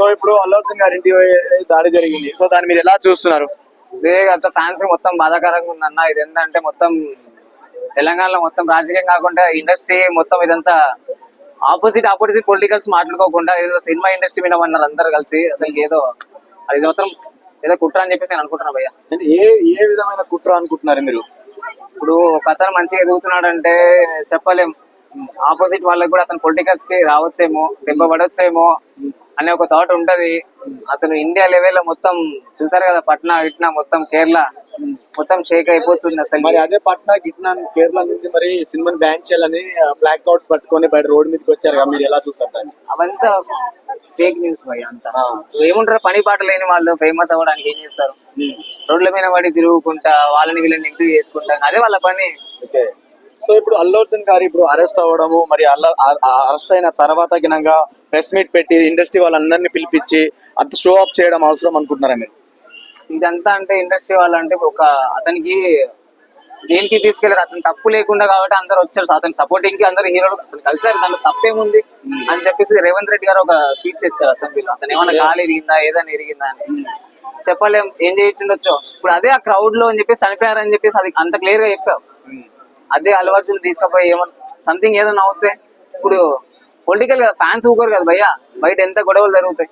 So ఇప్పుడు అల్లు అర్జున్ గారి ఇంటి దాడి జరిగింది. సో దాన్ని మీరు ఎలా చూస్తున్నారు? ఇదే ఫ్యాన్స్ మొత్తం బాధాకరంగా ఉందన్న ఇది ఏంటంటే మొత్తం తెలంగాణలో మొత్తం రాజకీయం కాకుండా ఇండస్ట్రీ మొత్తం ఇదంతా ఆపోజిట్ ఆపోజిట్ పొలిటికల్స్ మాట్లాడుకోకుండా ఏదో సినిమా ఇండస్ట్రీ మీద ఉన్నారు అందరు కలిసి. అసలు ఏదో అది మాత్రం ఏదో కుట్ర అని చెప్పేసి నేను అనుకుంటున్నా భయ్య. ఏ ఏ విధమైన కుట్ర అనుకుంటున్నారు మీరు? ఇప్పుడు ఒక అతను మంచిగా ఎదుగుతున్నాడు అంటే చెప్పలేం. ఆపోజిట్ వాళ్ళకి కూడా అతను పొలిటికల్స్కి రావచ్చేమో దెబ్బ పడొచ్చేమో అనే ఒక థాట్ ఉంటది. అతను ఇండియా లెవెల్లో మొత్తం చూసారు కదా పట్నా ఇట్నా మొత్తం కేరళ మొత్తం షేక్ అయిపోతుంది అసలు. మరి అదే పట్నా గిట్నా కేరళ నుంచి మరి సినిమాని బ్యాన్ చేయాలని బ్లాక్ కార్డ్స్ పట్టుకొని బయట రోడ్ మీదకి వచ్చారు కదా, మీరు ఎలా చూస్తారు దాన్ని? అవంతా ఫేక్ న్యూస్ భయ అంతా. ఏముంటారు పని పాట లేని వాళ్ళు ఫేమస్ అవ్వడానికి ఏం చేస్తారు? రోడ్ల మీద పడి తిరుగుకుంటా వాళ్ళని వీళ్ళని నెగ్టివ్ చేసుకుంటా అదే వాళ్ళ పని. ఓకే. సో ఇప్పుడు అల్లు అర్జున్ గారు ఇప్పుడు అరెస్ట్ అవ్వడము మరి అల్ల అరెస్ట్ అయిన తర్వాత గినంగా ప్రెస్ మీట్ పెట్టి ఇండస్ట్రీ వాళ్ళందరినీ పిలిపించి అంత షో అప్ చేయడం అవసరం అనుకుంటున్నారా మీరు? ఇదంతా అంటే ఇండస్ట్రీ వాళ్ళు అంటే ఒక అతనికి దేనికి తీసుకెళ్ళారు. అతను తప్పు లేకుండా కాబట్టి అందరు వచ్చారు. అతని సపోర్టింగ్కి అందరు హీరోలు అతను కలిసారు దాంట్లో తప్పేముంది అని చెప్పేసి రేవంత్ రెడ్డి గారు ఒక స్పీచ్ ఇచ్చారు అసెంబ్లీలో. అతను ఏమైనా గాలి ఇరిగిందా ఏదైనా ఇరిగిందా అని. చెప్పలేం. ఏం చేయించుండొచ్చు ఇప్పుడు అదే ఆ క్రౌడ్లో అని చెప్పేసి చనిపోయారని చెప్పేసి అది అంత క్లియర్గా చెప్పావు. అదే అలవాట్లు తీసుకపోయి ఏమన్నా సంథింగ్ ఏదైనా అవుతే ఇప్పుడు పొలిటికల్గా ఫ్యాన్స్ ఊకోరు కదా భయ్యా. బయట ఎంత గొడవలు జరుగుతాయి.